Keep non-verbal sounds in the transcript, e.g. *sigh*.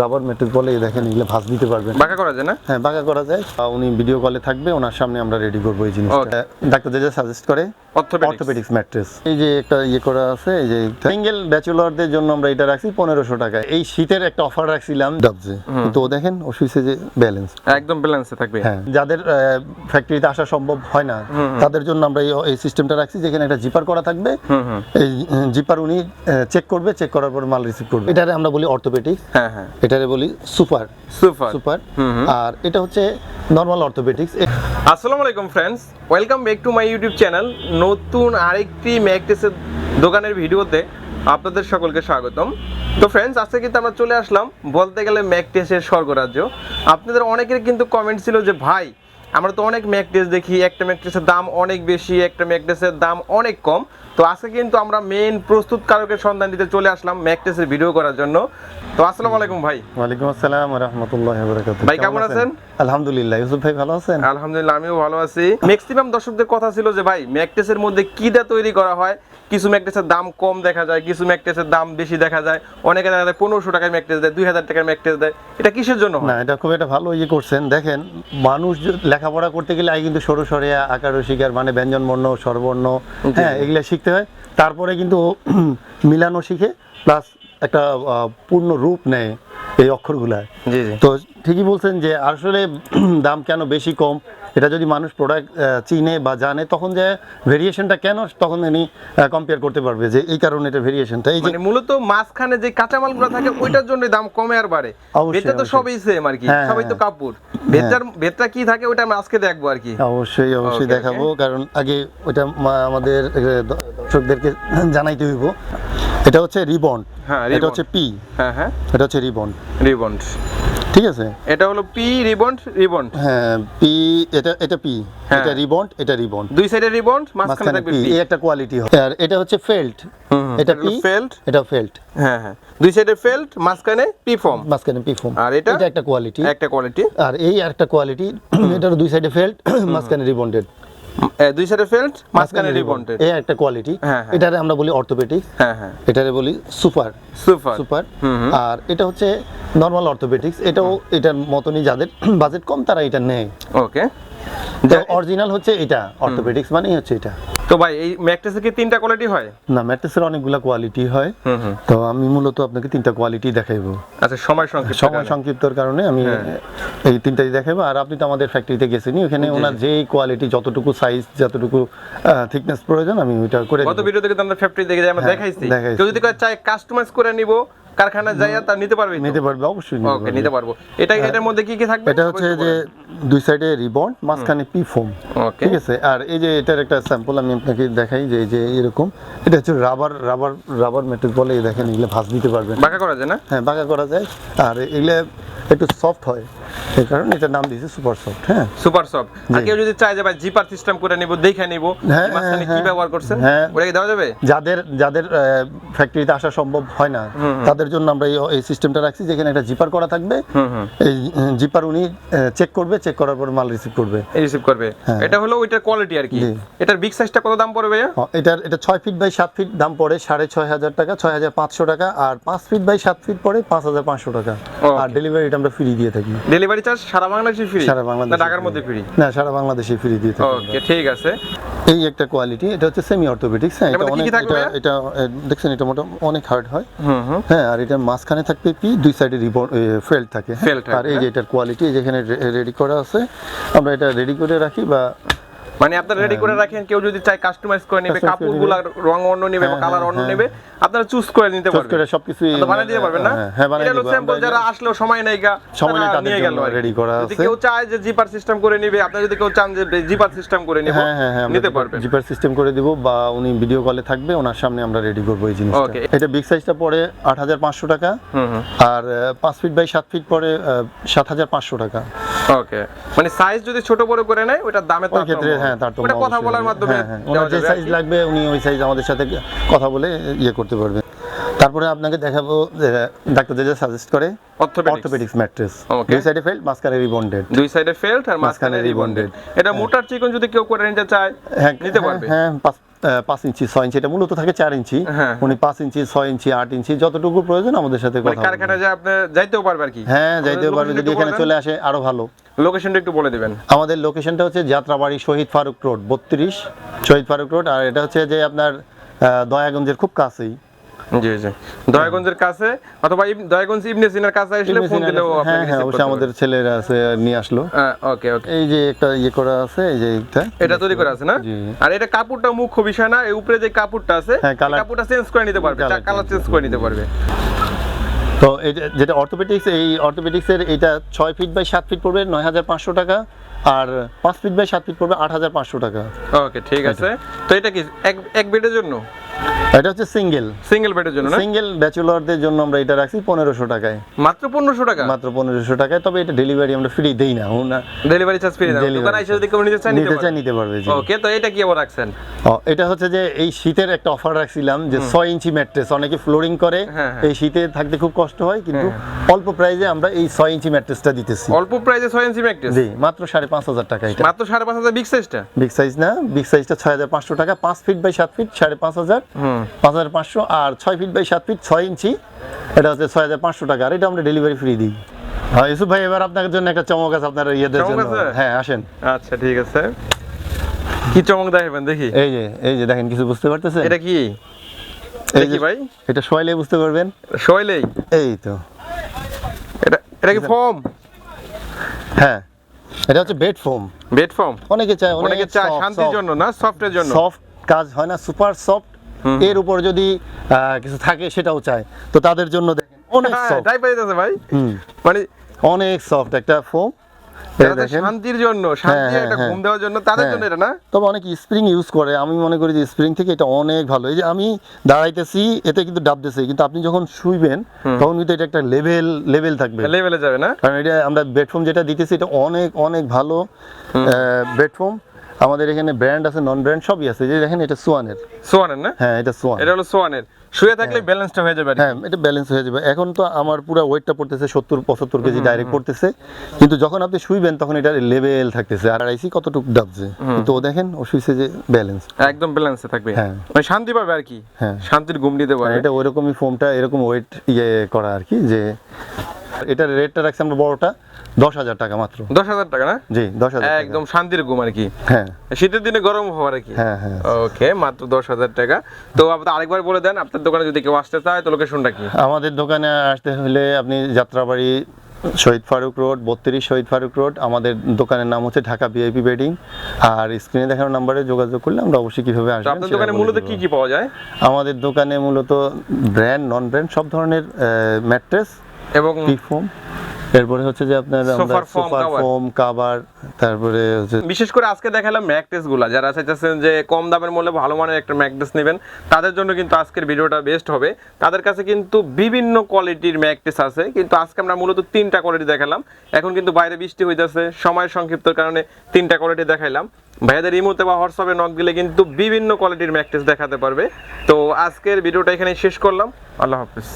Rubber mattress বলে দেখেন এগুলো ভাঁজ দিতে পারবেন। বাঁকা করা যায় না? হ্যাঁ বাঁকা করা যায়। তা উনি ভিডিও কলে থাকবে ওনার সামনে আমরা রেডি করব এই জিনিসটা। ডাক্তার যেটা সাজেস্ট করে অর্থোপেডিক্স। ম্যাট্রেস। এই যে একটা ইয়ে করা আছে এই যে সিঙ্গেল ব্যাচেলরদের জন্য আমরা এটা রাখছি পনেরোশো টাকা। এই শীতের একটা অফার রাখছিলাম ডাবজে। ও দেখেন ও যে ব্যালেন্স একদম ব্যালেন্সে থাকবে। হ্যাঁ যাদের ফ্যাক্টরিতে আসা সম্ভব হয় না তাদের জন্য আমরা এই- সিস্টেমটা রাখছি যেখানে একটা জিপার করা থাকবে। এই জিপার উনি চেক করবে চেক করার পর মাল রিসিভ করবে। এটারে আমরা বলি অর্থোপেডিক্স হ্যাঁ হ্যাঁ। এটারে বলি সুপার সুপার সুপার আর এটা হচ্ছে নর্মাল অর্থোপেডিক্স আসসালামু আলাইকুম friends welcome back to my YouTube channel নতুন আরেকটি ম্যাকটেসের দোকানের ভিডিওতে আপনাদের সকলকে স্বাগতম। তো ফ্রেন্ডস আজকে কিন্তু আমরা চলে আসলাম বলতে গেলে ম্যাকটেসের স্বর্গরাজ্য। আপনাদের অনেকের কিন্তু কমেন্ট ছিল যে, ভাই আমরা তো অনেক ম্যাকটেস দেখি একটা ম্যাকটেসের দাম অনেক বেশি একটা ম্যাকটেসের দাম অনেক কম। তো আজকে কিন্তু আমরা মেইন প্রস্তুতকারকের সন্ধান দিতে চলে আসলাম ম্যাকটেসের ভিডিও করার জন্য। তো আসসালামু আলাইকুম ভাই। ওয়ালাইকুম আসসালাম রহমতুল্লাহ বরকাত ভাই, কেমন আছেন? আলহামদুলিল্লাহ। ইউসুফ ভাই ভালো আছেন? আলহামদুলিল্লাহ আমিও ভালো আছি। ম্যাক্সিমাম দর্শকদের কথা ছিল যে ভাই ম্যাকটেসের মধ্যে কি কিটা তৈরি করা হয়? কিছু ম্যাকটেসের দাম কম দেখা যায় কিছু ম্যাকটেসের দাম বেশি দেখা যায়। অনেকে দেখা যায় পনেরোশো টাকার ম্যাকটেস দেয় দুই হাজার টাকার ম্যাকটেস দেয়। এটা কিসের জন্য না এটা খুব একটা ভালো ইয়ে করছেন। দেখেন মানুষ লেখাপড়া করতে গেলে আগে কিন্তু সরু সরিয়া আকার শিকার মানে ব্যঞ্জন বর্ণ স্বরবর্ণ হ্যাঁ এগুলো শিখতে হয়। তারপরে কিন্তু *clears throat* মিলানো শিখে প্লাস একটা পূর্ণ রূপ নেয়। এই জি তো ঠিকই বলছেন যে আসলে *clears throat* দাম কেন বেশি কম? এটা যদি মানুষ প্রোডাক্ট চিনে বা জানে তখন যে ভেরিয়েশনটা কেন তখন উনি কম্পেয়ার করতে পারবে যে এই কারণে এটা ভেরিয়েশনটা এই যে মানে মূলত মাঝখানে যে কাঁচামালগুলো থাকে ওইটার জন্য দাম কমে আর বাড়ে। অবশ্যই, তো সবই সেম আর কি হ্যাঁ, সবই তো হ্যাঁ। কাপড়। ভেতর ভেতরা কি থাকে ওটা আমরা আজকে দেখব আর কি। অবশ্যই অবশ্যই দেখাবো কারণ আগে ওটা আমাদের দর্শকদেরকে *clears throat* জানাইতে হইব। এটা হচ্ছে রিবন্ড হ্যাঁ, এটা হচ্ছে পি। হ্যাঁ হ্যাঁ। এটা হচ্ছে রিবন্ড রিবন্ড ঠিক আছে? এটা হলো পি রিবন্ড রিবন্ড হ্যাঁ পি এটা এটা পি। হ্যাঁ। এটা রিবন্ড এটা রিবন্ড দুই সাইডে রিবন্ড মাঝখানে থাকবে পি। এই একটা কোয়ালিটি আর এটা হচ্ছে ফেল্ট। এটা পি ফেল্ট। এটা ফেল্ট। হ্যাঁ হ্যাঁ। দুই সাইডে ফেল্ট মাঝখানে পি ফর্ম। মাঝখানে পি ফর্ম। আর এটা? এটা একটা কোয়ালিটি। একটা কোয়ালিটি। আর এই একটা কোয়ালিটি এটার দুই সাইডে ফেল্ট মাঝখানে রিবন্ডেড দুই সাইডে ফেল্ট মাঝখানে রিবন্ডেড এই একটা কোয়ালিটি হ্যাঁ, হ্যাঁ। এটারে আমরা বলি অর্থোপেডিক্স হ্যাঁ হ্যাঁ। এটারে বলি সুপার সুপার সুপার আর এটা হচ্ছে নর্মাল অর্থোপেডিক্স এটাও এটার মতনই যাদের *clears throat* বাজেট কম তারা এটা নেয়। ওকে তো অরিজিনাল হচ্ছে এটা অর্থোপেডিক্স মানেই হচ্ছে এটা। তো ভাই এই ম্যাকটেসে কি তিনটা কোয়ালিটি হয়? না ম্যাট্রেসের অনেকগুলা কোয়ালিটি হয়। তো আমি মূলত আপনাকে তিনটা কোয়ালিটি দেখাইবো। আচ্ছা সময় সংক্ষিপ্ত সময় সংক্ষিপ্তর কারণে আমি এই তিনটাই দেখাবো আর আপনি তো আমাদের ফ্যাক্টরিতে গেছেনই ওখানে ওনার যে কোয়ালিটি যতটুকু সাইজ যতটুকু থিকনেস প্রয়োজন আমি ওইটা করে গত ভিডিও থেকে আমরা ফ্যাক্টরি দেখে যাই আমরা হ্যাঁ, দেখাইছি। দেখাইছি। কেউ যদি চাই কাস্টমাইজ করে নিব কারখানায় যাইয়া তার নিতে পারবে নিতে পারবে অবশ্যই ওকে নিতে পারব। এটা এটার মধ্যে কি কি থাকবে? এটা হচ্ছে যে দুই সাইডে রিবন মাঝখানে পি ফোম ঠিক আছে? আর এই যে এটার একটা স্যাম্পল আমি আপনাকে দেখাই যে যে এরকম। এটা হচ্ছে রাবার রাবার রাবার মেটেরিয়াল বলে দেখেন এগুলো ভাঁজ দিতে পারবেন। বাঁকা করা যায় না? হ্যাঁ বাঁকা করা যায়। আর এগুলো একটু সফট হয়। এই কারণে এটার নাম দিয়েছে সুপার সফট হ্যাঁ। সুপার সফট আর কেউ যদি চায় যে ভাই জিপার সিস্টেম করে নিব দেখে নিব হ্যাঁ, মাঝখানে কি হ্যাঁ, ব্যবহার করছেন? হ্যাঁ। ওটা কি দেওয়া যাবে? যাদের যাদের ফ্যাক্টরিতে আসা সম্ভব হয় না তাদের জন্য আমরা এই- সিস্টেমটা রাখছি যেখানে একটা জিপার করা থাকবে। এই জিপার উনি চেক করবে চেক করার পর মাল রিসিভ করবে। রিসিভ করবে। হ্যাঁ। এটা হলো ওইটার কোয়ালিটি আর কি। এটার বিগ সাইজটা কত দাম পড়বে ভাইয়া? এটার এটা ছয় ফিট বাই সাত ফিট দাম পড়ে সাড়ে ছয় হাজার টাকা ছয় হাজার পাঁচশো টাকা আর পাঁচ ফিট বাই সাত ফিট পড়ে পাঁচ হাজার পাঁচশো টাকা. আর ডেলিভারিটা আমরা ফ্রি দিয়ে থাকি। ডেলিভারি চার্জ সারা বাংলাদেশে ফ্রি সারা বাংলাদেশে ঢাকার মধ্যে ফ্রি না সারা বাংলাদেশে ফ্রি দিয়ে থাকি ওকে ঠিক আছে। এই একটা কোয়ালিটি এটা হচ্ছে সেমি অর্থোপেডিক্স হ্যাঁ এটা অনেক এটা এটা দেখছেন এটা মোটা অনেক হার্ড হয়। হ্যাঁ আর এটা মাঝখানে থাকবে পি দুই সাইডে রিবন ফেল থাকে হ্যাঁ? আর এই যে এটার কোয়ালিটি যেখানে রেডি করা আছে আমরা এটা রেডি করে রাখি বা মানে আপনারা রেডি করে রাখেন কেউ যদি চায় কাস্টমাইজ করে নেবে কাপড়গুলো রং অন্য নেবে বা হ্যাঁ, কালার হ্যাঁ, অন্য হ্যাঁ। নেবে আপনারা চুজ করে নিতে চুজ পারবেন। করে সবকিছুই তো বানিয়ে দিতে পারবেন না? হ্যাঁ, হ্যাঁ বানিয়ে এটা স্যাম্পল যারা আসলেও সময় নেই গা সময় নেই নিয়ে গেল ready করা যদি আছে। কেউ চায় যে জিপার সিস্টেম করে নিবে আপনি যদি কেউ চান যে জিপার সিস্টেম করে নিব হ্যাঁ হ্যাঁ হ্যাঁ নিতে পারবেন। জিপার সিস্টেম করে দিব বা উনি ভিডিও কলে থাকবে ওনার সামনে আমরা রেডি করব এই জিনিসটা। Okay. এটা বিগ সাইজটা পড়ে আট হাজার পাঁচশো টাকা। হুম আর আহ, পাঁচ ফিট বাই সাত ফিট পড়ে সাত হাজার পাঁচশো টাকা। ওকে মানে সাইজ যদি ছোট বড় করে নেয় ওটা দামে ওই ক্ষেত্রে হ্যাঁ তার তো ওটা কথা বলার মাধ্যমে হ্যাঁ, হ্যাঁ। যে সাইজ লাগবে উনি ওই সাইজ আমাদের সাথে কথা বলে ইয়ে করতে পারবে। তারপরে আপনাকে দেখাবো যে ডাক্তার যে সাজেস্ট করে অর্থোপেডিক্স ম্যাট্রেস দুই সাইডে ফেল্ট মাঝখানে রিবন্ডেড দুই সাইডে ফেল্ট আর মাঝখানে রিবন্ডেড। এটা মোটার চিকন যদি কেউ করে নিতে চায় হ্যাঁ নিতে হ্যাঁ, পারবে। হ্যাঁ পাঁচ ইঞ্চি ছয় ইঞ্চি এটা মূলত থাকে চার ইঞ্চি। হ্যাঁ। উনি পাঁচ ইঞ্চি ছয় ইঞ্চি আট ইঞ্চি যতটুকু প্রয়োজন আমাদের সাথে মানে কথা যায় আপনি যাইতেও পারবে আর কি। হ্যাঁ যাইতেও পারবে যদি এখানে চলে আসে আরও ভালো। লোকেশনটা একটু বলে দিবেন। আমাদের লোকেশনটা হচ্ছে যাত্রাবাড়ি শহীদ ফারুক রোড বত্রিশ শহীদ ফারুক রোড আর এটা হচ্ছে যে আপনার দয়াগঞ্জের খুব কাছেই। জি জি। দয়াগঞ্জের কাছে অথবা দয়াগঞ্জ ইবনে সিনার কাছে আসলে ফোন দিলেও হ্যাঁ আপনাকে হ্যাঁ অবশ্যই আমাদের ছেলেরা আছে নিয়ে আসলো। ওকে ওকে। এই যে একটা ইয়ে করা আছে এই যে এইটা। এটা তৈরি করা আছে না? আর এটা কাপড়টা মুখ্য বিষয় না এই উপরে যে কাপড়টা আছে হ্যাঁ, কাপড়টা চেঞ্জ করে নিতে পারবে কালার চেঞ্জ করে নিতে পারবে। তো যেটা অর্থোপেডিক্স এই অর্থোপেডিক্সের এটা ছয় ফিট বাই সাত ফিট পড়বে নয় হাজার পাঁচশো টাকা। আর পাঁচ ফিট বাই সাত ফিট পড়বে আট হাজার পাঁচশো টাকা। ওকে ঠিক আছে। তো এটা কি এক এক বেডের জন্য? এটা হচ্ছে সিঙ্গেল। সিঙ্গেল বেডের জন্য সিঙ্গেল ব্যাচেলরদের জন্য আমরা এটা রাখছি পনেরোশো টাকায়। মাত্র পনেরোশো টাকা? মাত্র পনেরোশো টাকায় তবে এটা ডেলিভারি আমরা ফ্রি দেই না। ডেলিভারি চার্জ ফ্রি না। দোকানে এসে যদি কেউ নিতে চায় নিতে পারবে। ওকে তো এটা কি আবার রাখছেন? এটা হচ্ছে যে এই শীতের একটা অফার রাখছিলাম যে ছয় ইঞ্চি ম্যাট্রেস। অনেকে ফ্লোরিং করে হ্যাঁ, হ্যাঁ। এই শীতে থাকতে খুব কষ্ট হয় কিন্তু অল্প প্রাইসে আমরা এই ছয় ইঞ্চি ম্যাট্রেসটা দিতেছি। অল্প প্রাইসে ছয় ইঞ্চি ম্যাকটেস জি মাত্র সাড়ে পাঁচ হাজার টাকা এটা। মাত্র সাড়ে পাঁচ হাজার বিগ সাইজটা বিগ সাইজ না বিগ সাইজটা ছয় হাজার পাঁচশো টাকা পাঁচ ফিট বাই সাত ফিট সাড়ে পাঁচ হাজার। পাঁচ হাজার পাঁচশো আর ছয় ফিট বাই সাত ফিট ছয় ইঞ্চি। এটা হচ্ছে ছয় হাজার পাঁচশো টাকা। আর এটা আমরা ডেলিভারি ফ্রি দিই। হ্যাঁ ইউসুফ ভাই এবার আপনার জন্য একটা চমক আছে আপনার ইয়েদের জন্য। হ্যাঁ আসেন। আচ্ছা ঠিক আছে। কি চমক দেখাবেন দেখি? এই যে এই যে দেখেন কিছু বুঝতে পারতেছেন? এটা কি? এই যে ভাই? এটা শোয়াইলে বুঝতে পারবেন। শৈলেই এই তো। এটা এটা কি ফর্ম হ্যাঁ এটা হচ্ছে বেড ফোম বেড ফর্ম অনেকে চায় অনেকে চায় শান্তির জন্য না সফটের জন্য? সফট কাজ হয় না সুপার সফট এর উপর যদি কিছু থাকে সেটাও চায়। তো তাদের জন্য দেখেন অনেক হ্যাঁ, সফট তাই পাইতেছে ভাই। মানে অনেক সফট একটা ফোম শান্তির জন্য শান্তি হ্যাঁ, একটা হ্যাঁ, ঘুম দেওয়ার জন্য তাদের হ্যাঁ। জন্য এটা না? তবে অনেক স্প্রিং ইউজ করে। আমি মনে করি যে স্প্রিং থেকে এটা অনেক ভালো। এই যে আমি দাঁড়াইতেছি এতে কিন্তু ডাবতেছে কিন্তু আপনি যখন শুইবেন তখন কিন্তু এটা একটা লেভেল লেভেল থাকবে। লেভেলে যাবে না? কারণ এটা আমরা বেডফোম যেটা দিতেছি এটা অনেক অনেক ভালো বেডফোম আমাদের এখানে ব্র্যান্ড আছে নন ব্র্যান্ড সবই আছে। যে দেখেন এটা সোয়ানের। সোয়ানের না? হ্যাঁ এটা সোয়ান এটা হলো সোয়ানের। শুয়ে থাকলে ব্যালেন্সটা হয়ে যাবে হ্যাঁ এটা ব্যালেন্স হয়ে যাবে। এখন তো আমার পুরো ওয়েটটা পড়তেছে সত্তর পঁচাত্তর কেজি ডাইরেক্ট পড়তেছে। কিন্তু যখন আপনি শুইবেন তখন এটা লেভেল থাকতেছে। আর আইসি কতটুকু ডাবছে? কিন্তু ও দেখেন ও শুইছে যে ব্যালেন্স একদম ব্যালেন্সে থাকবে। হ্যাঁ। মানে শান্তি পাবে আর কি। হ্যাঁ। শান্তির ঘুম দিতে পারে এটা ওইরকমই ফোমটা এরকম ওয়েট ইয়ে করা আর কি যে এটার রেটটা রাখছি আমরা বড়টা দশ হাজার টাকা মাত্র। দশ হাজার টাকা না? জি দশ হাজার একদম শান্তির ঘুম আর কি। হ্যাঁ। শীতের দিনে গরম হওয়ার আর কি। হ্যাঁ হ্যাঁ। ওকে মাত্র দশ হাজার টাকা। তো আপনি আরেকবার বলে দেন আপনার দোকানে যদি কেউ আসতে চায় তো লোকেশনটা কি? আমাদের দোকানে আসতে হলে আপনি যাত্রাবাড়ি শহীদ ফারুক রোড বত্রিশ শহীদ ফারুক রোড আমাদের দোকানের নাম হচ্ছে ঢাকা ভিআইপি বেডিং। আর স্ক্রিনে দেখানো নাম্বারে যোগাযোগ করলে আমরা অবশ্যই কীভাবে তো আসবেন আপনার দোকানে মূলত কি কি পাওয়া যায়? আমাদের দোকানে মূলত ব্র্যান্ড নন ব্র্যান্ড সব ধরনের ম্যাট্রেস এবং ফোম এরপরে হচ্ছে যে আপনার সোফার cover। ফোম কাভার তারপরে হচ্ছে বিশেষ করে আজকে দেখালাম ম্যাকটেসগুলা। যারা চাইতেছেন যে কম দামের ভালো মানের একটা ম্যাকটেস নেবেন তাদের জন্য কিন্তু আজকের ভিডিওটা বেস্ট হবে। তাদের কাছে কিন্তু বিভিন্ন কোয়ালিটির ম্যাকটেস আছে কিন্তু আজকে আমরা মূলত তিনটা কোয়ালিটি দেখালাম। এখন কিন্তু বাইরে বৃষ্টি হইতেছে সময় সংক্ষিপ্তর কারণে তিনটা কোয়ালিটি দেখাইলাম। ভাইয়াদের ইমোতে বা হোয়াটসঅ্যাপে নক দিলে কিন্তু বিভিন্ন কোয়ালিটির ম্যাকটেস দেখাতে পারবে। তো আজকের ভিডিওটা এখানে শেষ করলাম। আল্লাহ হাফিজ।